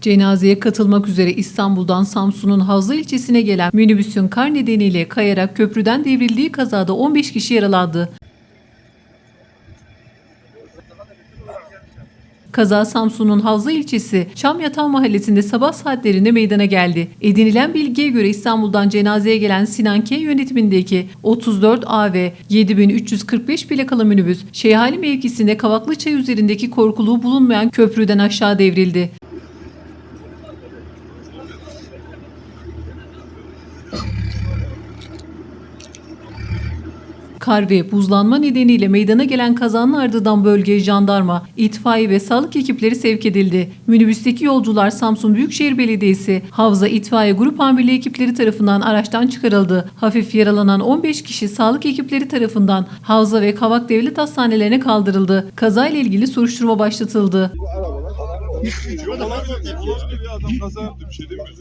Cenazeye katılmak üzere İstanbul'dan Samsun'un Havza ilçesine gelen minibüsün kar nedeniyle kayarak köprüden devrildiği kazada 15 kişi yaralandı. Kaza Samsun'un Havza ilçesi Çamyatan mahallesinde sabah saatlerinde meydana geldi. Edinilen bilgiye göre İstanbul'dan cenazeye gelen Sinan K yönetimindeki 34 AV 7345 plakalı minibüs Şeyhani mevkisinde Kavaklıçay üzerindeki korkuluğu bulunmayan köprüden aşağı devrildi. Kar ve buzlanma nedeniyle meydana gelen kazanın ardından bölgeye jandarma, itfaiye ve sağlık ekipleri sevk edildi. Minibüsteki yolcular Samsun Büyükşehir Belediyesi, Havza İtfaiye Grup Amirliği ekipleri tarafından araçtan çıkarıldı. Hafif yaralanan 15 kişi sağlık ekipleri tarafından Havza ve Kavak Devlet Hastanelerine kaldırıldı. Kazayla ilgili soruşturma başlatıldı. Adam kaza yaptı bir şey demiyoruz.